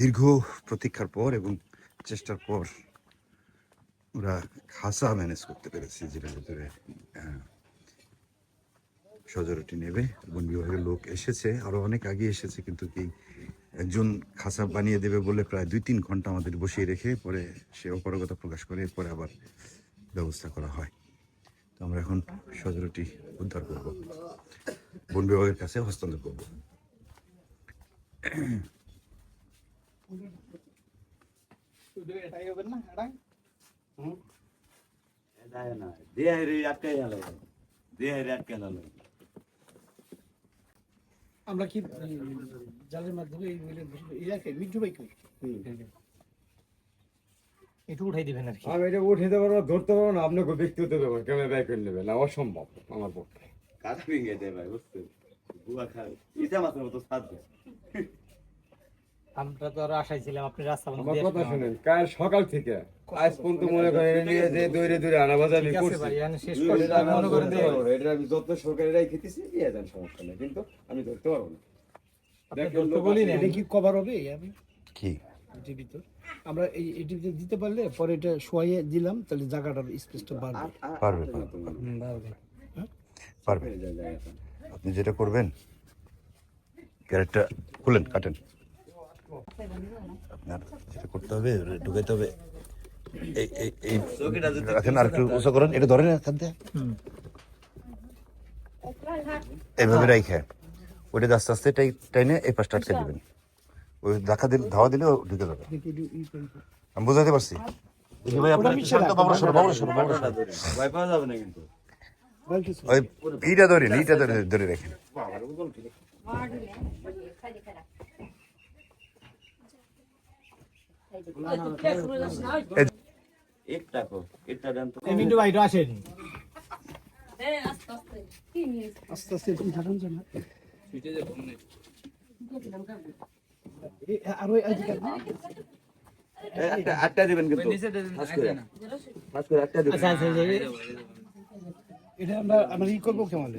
দীর্ঘ প্রতীক্ষার পর এবং চেষ্টার পর ওরা খাসা ম্যানেজ করতে পেরেছে যেটার ভিতরে সজরটি নেবে বন বিভাগের লোক এসেছে, আরও অনেক আগে এসেছে কিন্তু কি একজন খাসা বানিয়ে দেবে বলে প্রায় দুই তিন ঘণ্টা আমাদের বসিয়ে রেখে পরে সে অপারগতা প্রকাশ করে পরে আবার ব্যবস্থা করা হয়। তো আমরা এখন সজরটি উদ্ধার করব। বন বিভাগের কাছে হস্তান্তর করব যায় না দেহের আটকে গেল দেহের আটকে গেল আমরা কি জালের মাধ্যমে এই মিলে ইয়াকে মিঠু ভাই কই একটু উঠাই দিবেন আর কি। আমি এটা উঠে পারব ধরতে পারব না আপনাকে ব্যক্তিগত ব্যাপার ক্যামেরা ব্যাক করে নেবে না অসম্ভব আমার পক্ষে। কাটা ভেঙে দেয় ভাই বুঝতে বুয়া মতো আমরা তো আরও আশায় ছিলাম আপনি রাস্তা বন্ধ দিয়ে কথা শুনেন কাল সকাল থেকে আজ পর্যন্ত মনে করেন নিয়ে যে দৌড়ে দৌড়ে আনা বাজা আমি ঠিক আছে করছি। শেষ করে আমি মনে করেন পারব। এটা আমি যত্ন সহকারে খেতেছি দিয়ে দেন সমস্যা নেই। কিন্তু আমি ধরতে পারব না। এটা কি কভার হবে? আমি কি? ভিতর। আমরা এই এটিতে দিতে পারলে পরে এটা শোয়াইয়ে দিলাম তাহলে জায়গাটার স্পেসটা বাড়বে। পারবে পারবে আপনি যেটা করবেন ক্যারেটটা খুলেন কাটেন। আপনার যেটা করতে হবে ঢুকাইতে হবে। এই এই এই রাখেন আর একটু উঁচু করেন এটা ধরেন এখান থেকে। এইভাবে রাইখে। ওইটা আস্তে আস্তে টাই টাইনে এই পাশটা আটকে দিবেন। ওই দেখা দিলে ধাওয়া দিলে ও ঢুকে যাবে। আমি বুঝাতে পারছি? ভাই আপনার শান্ত বাবুরা সরো, বাবুরা সরো, বাবুরা ভয় পাওয়া যাবে না কিন্তু। ওই ইটা ধরেন ইটা ধরে ধরে রাখেন।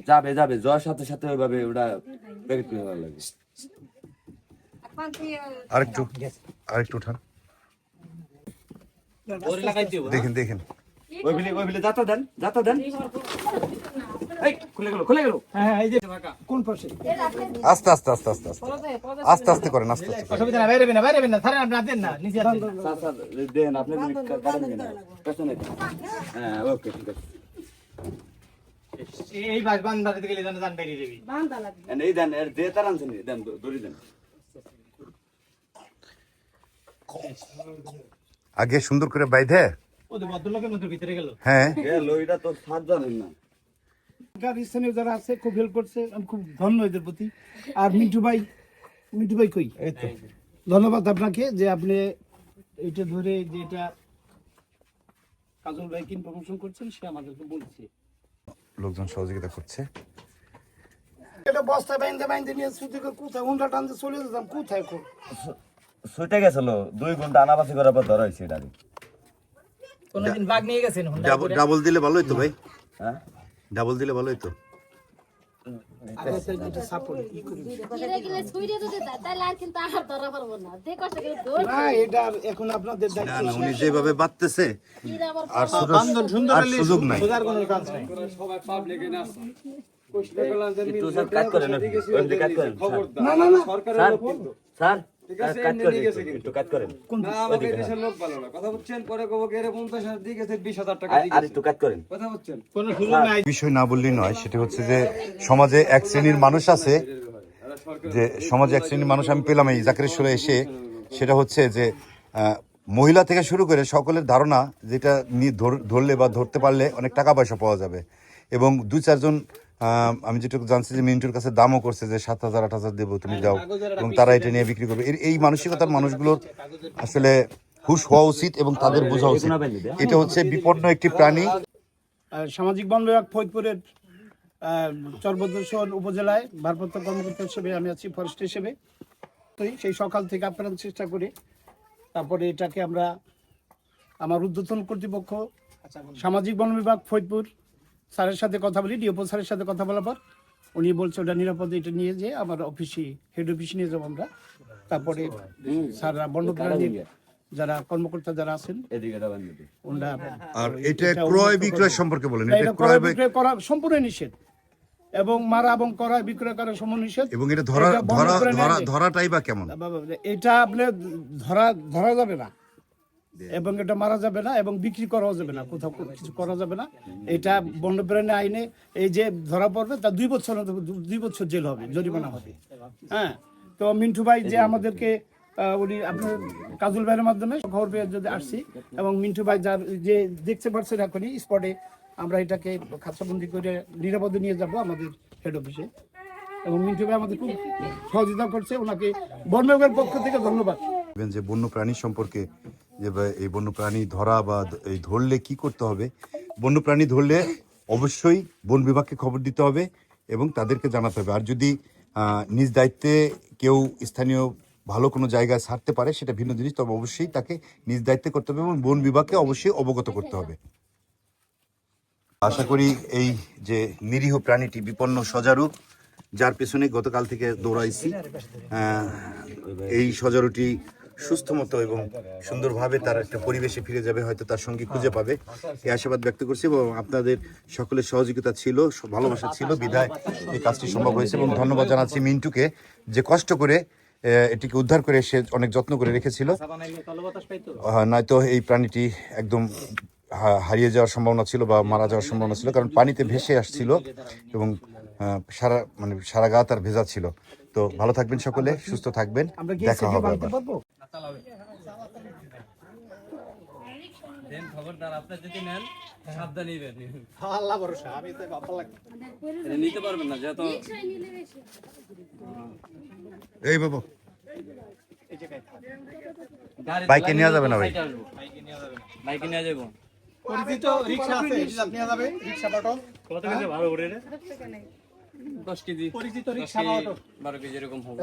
যাবে যাবে। জ্বর সাথে সাথে ওইভাবে ওটা আরেকটু আরেকটু উঠান। দেখেন দেখেন। ওই বিলে ওই বিলে যাতা দেন যাতা দেন। এই খুলে গেল খুলে গেল। হ্যাঁ এই যে কোন পাশে? আস্তে আস্তে আস্তে আস্তে আস্তে। আস্তে আস্তে করেন আস্তে আস্তে করেন। অসুবিধা না বাইরে না বাইরে না আপনি দেন না নিচে আসেন স্যার স্যার দেন আপনি পেছনে দেন। হ্যাঁ ওকে ঠিক আছে। এই- এই বাস বান বাড়িতে গেলে জান জান বেরিয়ে যাবি। And এই দেন এর দে তার আনছেন দেন দড়ি দেন। আগে সুন্দর করে বাইধে। হ্যাঁ। যারা আছে খুব হেল্প করছে আমি খুব ধন্য এদের প্রতি। আর মিন্টু ভাই মিন্টু ভাই কই? ধন্যবাদ আপনাকে যে আপনি এটা ধরে যে এটা কাজল ভাইকে ইনফরমেশন করছেন সে আমাদেরকে বলছে। লোকজন সহযোগিতা করছে। এটা বস্তায় বাইন্দে বাইন্দে নিয়ে সুতি কোথায়? উন্ডা টানতে চলে যেতাম কোথায় কো সুইটে গেছিল দুই ঘণ্টা আনাবাসি করার পর ধরা হয়েছে এটা কোনদিন বাঘ নিয়ে গেছেন ডাবল দিলে ভালো হতো ভাই। হ্যাঁ? ডাবল দিলে ভালো হতো আমাদের যেটা সাপোর্ট। ই করি কিরে কিরে ছুঁড়ে যদি দেয় তাহলে আর কিন্তু আর ধরা পারব না যে কষ্ট করে দৌড় না এটা আর এখন আপনাদের না দায়িত্ব। না উনি যেভাবে বাঁধতেছে আর সুযোগ নাই। বোঝার কোনো কাজ নাই। সবাই পাবলিকে না একটু স্যার। কোনো সুযোগ নাই। বিষয় না বললেই নয় সেটা হচ্ছে যে সমাজে এক শ্রেণির মানুষ আছে যে সমাজে এক শ্রেণির মানুষ আমি পেলাম এই জাকিরেশ্বরে এসে সেটা হচ্ছে যে মহিলা থেকে শুরু করে সকলের ধারণা যেটা নিয়ে ধরলে বা ধরতে পারলে অনেক টাকা পয়সা পাওয়া যাবে। এবং দুই চারজন আমি যেটুকু জানছি যে মিন্টুর কাছে দামও করছে যে সাত হাজার আট হাজার দেবো তুমি দাও এবং তারা এটা নিয়ে বিক্রি করবে। এর- এই মানসিকতার মানুষগুলোর আসলে হুশ হওয়া উচিত এবং তাদের বোঝা উচিত। এটা হচ্ছে বিপন্ন একটি প্রাণী। আর সামাজিক বন বিভাগ ফরিদপুরের আহ, উপজেলায় ভারপ্রাপ্ত কর্মকর্তা হিসেবে আমি আছি ফরেস্ট হিসেবে। তো সেই সকাল থেকে আপ্রাণ চেষ্টা করি। তারপরে এটাকে আমরা আমার ঊর্ধ্বতন কর্তৃপক্ষ সামাজিক বন বিভাগ ফরিদপুর স্যারের সাথে কথা বলি ডিওপো স্যারের সাথে কথা বলার পর উনি বলছে ওটা নিরাপদে এটা নিয়ে যে আমার অফিসে হেড অফিসে নিয়ে যাব আমরা। তারপরে স্যাররা বন্যপ্রাণীর যারা কর্মকর্তা যারা আছেন। ওনারা আর এটা ক্রয় বিক্রয় সম্পর্কে বলেন এটা ক্রয় ক্রয় বিক্রয়- করা সম্পূর্ণ নিষেধ। এবং মারা এবং ক্রয় বিক্রয় করা সম্পূর্ণ নিষেধ। এবং এটা ধরা বন্ধ ধরা করে ধরাটাই বা কেমন? এটা আপনি ধরা ধরা যাবে না। এবং এটা মারা যাবে না এবং বিক্রি করাও যাবে না কোথাও কোনো কিছু করা যাবে না। এটা বন্যপ্রাণী আইনে এই যে ধরা পড়বে তার দুই বছর দুই বছর জেল হবে জরিমানা হবে। হ্যাঁ তো মিন্টু ভাই যে আমাদেরকে আহ, উনি আপনার কাজল ভাইয়ের মাধ্যমে খবর পেয়ে যদি আসছি এবং মিন্টু ভাই যার যে দেখতে পাচ্ছেন এখনই স্পটে আমরা এটাকে খাঁচাবন্দি করে নিরাপদে নিয়ে যাব আমাদের হেড অফিসে এবং মিন্টু ভাই আমাদের খুব সহযোগিতা করছে ওনাকে বন বিভাগের পক্ষ থেকে ধন্যবাদ। যে বন্য প্রাণী সম্পর্কে যে এই বন্য প্রাণী ধরা বা এই ধরলে কি করতে হবে? বন্য প্রাণী ধরলে অবশ্যই বন বিভাগকে খবর দিতে হবে এবং তাদেরকে জানাতে হবে। আর যদি নিজ দায়িত্বে কেউ স্থানীয় ভালো কোনো জায়গায় ছাড়তে পারে, সেটা ভিন্ন জিনিস, তবে অবশ্যই তাকে নিজ দায়িত্বে করতে হবে এবং বন বিভাগকে অবশ্যই অবগত করতে হবে। আশা করি এই যে নিরীহ প্রাণীটি বিপন্ন সজারু, যার পেছনে গতকাল থেকে দৌড়াইছি এই সজারুটি সুস্থ মতো এবং সুন্দরভাবে তার একটা পরিবেশে ফিরে যাবে হয়তো তার সঙ্গী খুঁজে পাবে। এই আশাবাদ ব্যক্ত করছি এবং আপনাদের সকলের সহযোগিতা ছিল ভালোবাসা ছিল বিধায় এই কাজটি সম্ভব হয়েছে এবং ধন্যবাদ জানাচ্ছি মিন্টুকে যে কষ্ট করে এটিকে উদ্ধার করে সে অনেক যত্ন করে রেখেছিল। নয়তো এই প্রাণীটি একদম হারিয়ে যাওয়ার সম্ভাবনা ছিল বা মারা যাওয়ার সম্ভাবনা ছিল কারণ পানিতে ভেসে আসছিল এবং সারা মানে সারা গা তার ভেজা ছিল। তো ভালো থাকবেন সকলে সুস্থ থাকবেন দেখা হবে বাঁধতে আবার দেন খবরদার আপনি যদি নেন সাবধানে নেবেন। আল্লাহ ভরসা আমি তো বাবা লাগে নিতে পারবেন না যত রিক্সায় নিলে বেশি এই বাবু। বাইকে নেওয়া যাবে না ভাই? বাইকে নিয়ে যাব পরিচিত রিক্সা আছে। রিক্সা নিয়ে যাবে রিক্সা পাঠক কত কেজি। ভালো কেজি। পরিচিত রিক্সা কেজি পাঠক বারো কেজি এরকম হবে।